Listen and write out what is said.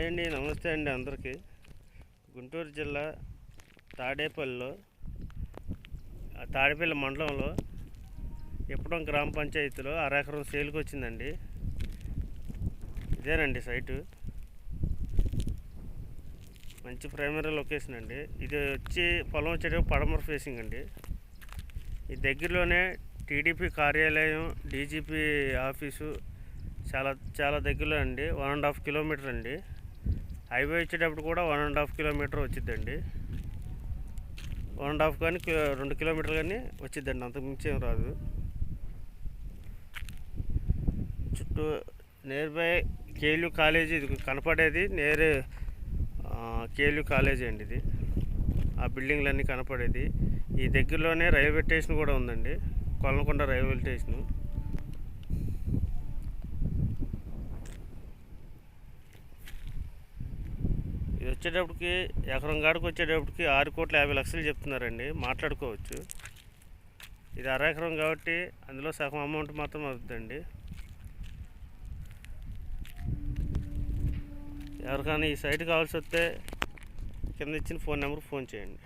Hi అండి నమస్తే అండి అందరికీ. గుంటూరు జిల్లా తాడేపల్లిలో ఆ తాడేపల్లి మండలంలో ఇప్పడం గ్రామ పంచాయతీలో అరెకరం సేల్కి వచ్చిందండి. ఇదేనండి సైటు. మంచి ప్రైమరీ లొకేషన్ అండి. ఇది వచ్చి పొలం వచ్చేటప్పుడు పడమర ఫేసింగ్ అండి. ఈ దగ్గరలోనే టీడీపీ కార్యాలయం డీజీపీ ఆఫీసు చాలా చాలా దగ్గరలో అండి. వన్ అండ్ హాఫ్ కిలోమీటర్ అండి. హైవే వచ్చేటప్పుడు కూడా వన్ అండ్ హాఫ్ కిలోమీటర్ వచ్చిద్దండి. వన్ అండ్ హాఫ్ కానీ రెండు కిలోమీటర్లు కానీ వచ్చిద్దండి. అంతకు మించి ఏం రాదు. చుట్టూ నియర్ బై కేయూ కాలేజీ ఇది కనపడేది. నేర్ కేయూ కాలేజీ అండి ఇది. ఆ బిల్డింగ్లన్నీ కనపడేది. ఈ దగ్గరలోనే రైల్వే స్టేషన్ కూడా ఉందండి. Kollakonda railway station. ఇది వచ్చేటప్పటికి ఎకరం కాడికి వచ్చేటప్పటికి ఆరు కోట్ల యాభై లక్షలు చెప్తున్నారండి. మాట్లాడుకోవచ్చు. ఇది అర ఎకరం కాబట్టి అందులో సగం అమౌంట్ మాత్రం అవుతుందండి. ఎవరికైనా ఈ సైట్ కావాల్సి వస్తే కింద ఇచ్చిన ఫోన్ నెంబర్కి ఫోన్ చేయండి.